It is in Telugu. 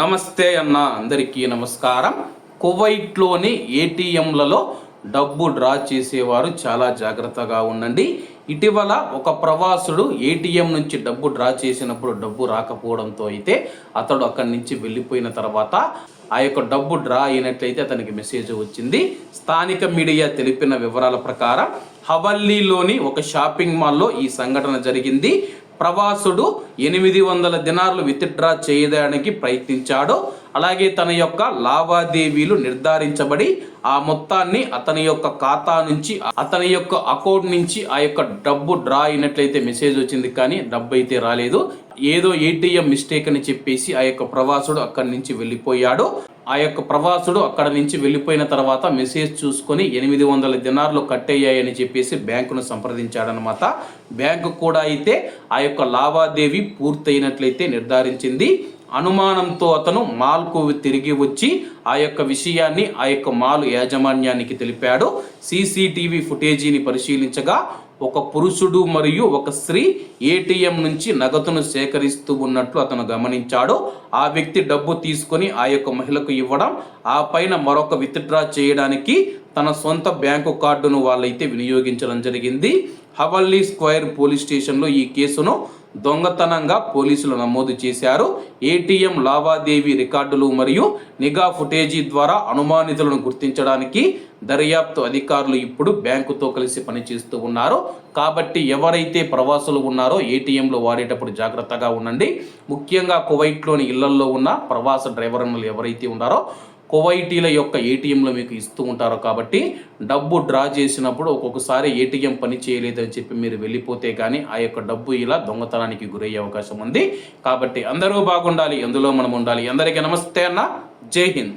నమస్తే అన్న అందరికీ నమస్కారం. కువైట్లోని ఏటీఎంలలో డబ్బు డ్రా చేసేవారు చాలా జాగ్రత్తగా ఉండండి. ఇటీవల ఒక ప్రవాసుడు ఏటీఎం నుంచి డబ్బు డ్రా చేసినప్పుడు డబ్బు రాకపోవడంతో అయితే అతడు అక్కడి నుంచి వెళ్ళిపోయిన తర్వాత ఆ యొక్క డబ్బు డ్రా అయినట్లయితే అతనికి మెసేజ్ వచ్చింది. స్థానిక మీడియా తెలిపిన వివరాల ప్రకారం హవల్లీలోని ఒక షాపింగ్ మాల్లో ఈ సంఘటన జరిగింది. ప్రవాసుడు ఎనిమిది వందల దినార్లు విత్డ్రా చేయడానికి ప్రయత్నించాడు. అలాగే తన యొక్క లావాదేవీలు నిర్ధారించబడి ఆ మొత్తాన్ని అతని యొక్క ఖాతా నుంచి అతని యొక్క అకౌంట్ నుంచి ఆ యొక్క డబ్బు డ్రా అయినట్లయితే మెసేజ్ వచ్చింది కానీ డబ్బు అయితే రాలేదు. ఏదో ఏటీఎం మిస్టేక్ అని చెప్పేసి ఆ యొక్క ప్రవాసుడు అక్కడి నుంచి వెళ్ళిపోయాడు. ఆ యొక్క ప్రవాసుడు అక్కడ నుంచి వెళ్ళిపోయిన తర్వాత మెసేజ్ చూసుకొని ఎనిమిది వందల దినార్లు కట్టయ్యాయని చెప్పేసి బ్యాంకును సంప్రదించాడనమాట బ్యాంకు కూడా అయితే ఆ యొక్క లావాదేవీ పూర్తయినట్లయితే నిర్ధారించింది. అనుమానంతో అతను మాల్కు తిరిగి వచ్చి ఆ యొక్క విషయాన్ని ఆ యొక్క మాల్ యాజమాన్యానికి తెలిపాడు. సీసీటీవీ ఫుటేజీని పరిశీలించగా ఒక పురుషుడు మరియు ఒక స్త్రీ ఏటీఎం నుంచి నగదును సేకరిస్తూ ఉన్నట్లు అతను గమనించాడు. ఆ వ్యక్తి డబ్బు తీసుకొని ఆ యొక్క మహిళకు ఇవ్వడం ఆ పైన మరొక విత్డ్రా చేయడానికి తన సొంత బ్యాంకు కార్డును వాళ్ళైతే వినియోగించడం జరిగింది. హవల్లీ స్క్వేర్ పోలీస్ స్టేషన్లో ఈ కేసును దొంగతనంగా పోలీసులు నమోదు చేశారు. ఏటీఎం లావాదేవీ రికార్డులు మరియు నిఘా ఫుటేజీ ద్వారా అనుమానితులను గుర్తించడానికి దర్యాప్తు అధికారులు ఇప్పుడు బ్యాంకుతో కలిసి పనిచేస్తూ ఉన్నారు. కాబట్టి ఎవరైతే ప్రవాసులు ఉన్నారో ఏటీఎంలు వాడేటప్పుడు జాగ్రత్తగా ఉండండి. ముఖ్యంగా కువైట్లోని ఇళ్ళల్లో ఉన్న ప్రవాస డ్రైవర్లు ఎవరైతే ఉన్నారో కువైటీల యొక్క ఏటీఎంలు మీకు ఇస్తూ ఉంటారు కాబట్టి డబ్బు డ్రా చేసినప్పుడు ఒక్కొక్కసారి ఏటీఎం పని చేయలేదని చెప్పి మీరు వెళ్ళిపోతే కానీ ఆ యొక్క డబ్బు ఇలా దొంగతనానికి గురయ్యే అవకాశం ఉంది. కాబట్టి అందరూ బాగుండాలి ఎందులో మనం ఉండాలి. అందరికీ నమస్తే అన్న. జై హింద్.